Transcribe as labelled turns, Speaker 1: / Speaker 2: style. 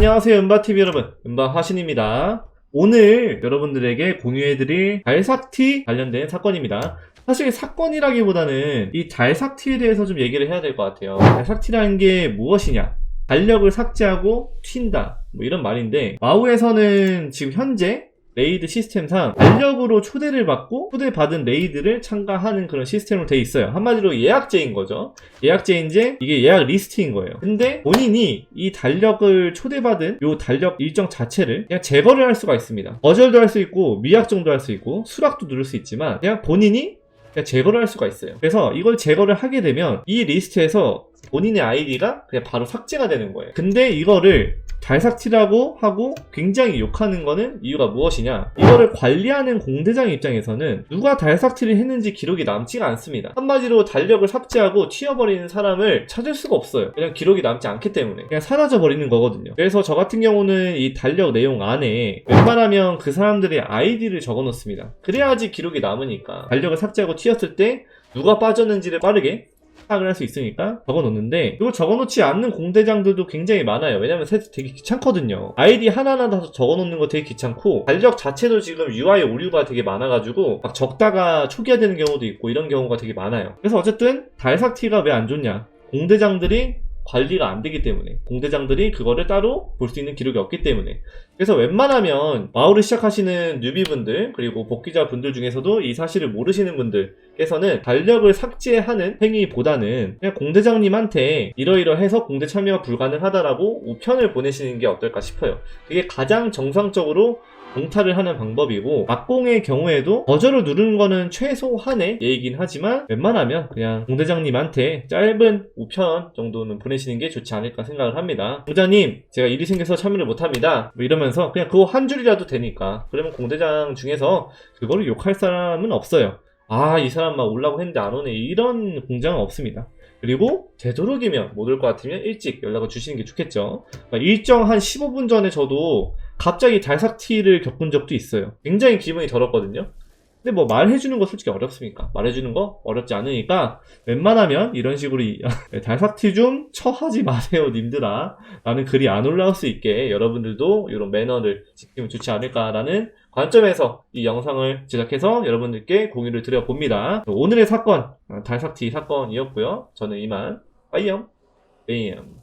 Speaker 1: 안녕하세요 은바TV 여러분. 은바화신입니다. 오늘 여러분들에게 공유해드릴 달삭티 관련된 사건입니다. 사실 사건이라기보다는 이 달삭티에 대해서 좀 얘기를 해야 될 것 같아요. 달삭티라는 게 무엇이냐? 달력을 삭제하고 튄다. 뭐 이런 말인데 마우에서는 지금 현재 레이드 시스템상 달력으로 초대를 받고 초대받은 레이드를 참가하는 그런 시스템으로 돼 있어요 한마디로 예약제인 거죠 예약제인지 이게 예약 리스트인 거예요. 근데 본인이 이 달력을 초대받은 요 달력 일정 자체를 그냥 제거를 할 수가 있습니다. 거절도 할 수 있고 미약정도 할 수 있고 수락도 누를 수 있지만 그냥 본인이 그냥 제거를 할 수가 있어요. 그래서 이걸 제거를 하게 되면 이 리스트에서 본인의 아이디가 그냥 바로 삭제가 되는 거예요. 근데 이거를 달삭티라고 하고 굉장히 욕하는 거는 이유가 무엇이냐? 이거를 관리하는 공대장 입장에서는 누가 달삭티를 했는지 기록이 남지가 않습니다. 한마디로 달력을 삭제하고 튀어버리는 사람을 찾을 수가 없어요. 그냥 기록이 남지 않기 때문에 그냥 사라져 버리는 거거든요. 그래서 저 같은 경우는 이 달력 내용 안에 웬만하면 그 사람들의 아이디를 적어 놓습니다. 그래야지 기록이 남으니까 달력을 삭제하고 튀었을 때 누가 빠졌는지를 빠르게 파악을 할 수 있으니까 적어놓는데 이거 적어놓지 않는 공대장들도 굉장히 많아요. 왜냐면 세트 되게 귀찮거든요. 아이디 하나하나 다 적어놓는 거 되게 귀찮고 달력 자체도 지금 UI 오류가 되게 많아가지고 막 적다가 초기화되는 경우도 있고 이런 경우가 되게 많아요. 그래서 어쨌든 달삭티가 왜 안 좋냐? 공대장들이 관리가 안 되기 때문에. 공대장들이 그거를 따로 볼 수 있는 기록이 없기 때문에. 그래서 웬만하면 마을을 시작하시는 뉴비분들 그리고 복귀자분들 중에서도 이 사실을 모르시는 분들께서는 달력을 삭제하는 행위보다는 그냥 공대장님한테 이러이러해서 공대 참여가 불가능하다라고 우편을 보내시는 게 어떨까 싶어요. 그게 가장 정상적으로 공탈을 하는 방법이고 막공의 경우에도 거절을 누르는 거는 최소한의 예이긴 하지만 웬만하면 그냥 공대장님한테 짧은 우편 정도는 보내시는 게 좋지 않을까 생각을 합니다. 공자님 제가 일이 생겨서 참여를 못합니다. 뭐 이러면서 그냥 그거 한 줄이라도 되니까. 그러면 공대장 중에서 그거를 욕할 사람은 없어요. 아 이 사람 막 올라고 했는데 안 오네. 이런 공장은 없습니다. 그리고 되도록이면 못 올 것 같으면 일찍 연락을 주시는 게 좋겠죠. 그러니까 일정 한 15분 전에 저도 갑자기 달삭티를 겪은 적도 있어요. 굉장히 기분이 더럽거든요. 근데 뭐 말해주는 거 솔직히 어렵습니까? 말해주는 거 어렵지 않으니까 웬만하면 이런 식으로 이- 달삭티 좀 처하지 마세요 님들아 라는 글이 안 올라올 수 있게 여러분들도 이런 매너를 지키면 좋지 않을까라는 관점에서 이 영상을 제작해서 여러분들께 공유를 드려봅니다. 오늘의 사건 어, 달삭티 사건이었고요. 저는 이만 빠이염 빼이염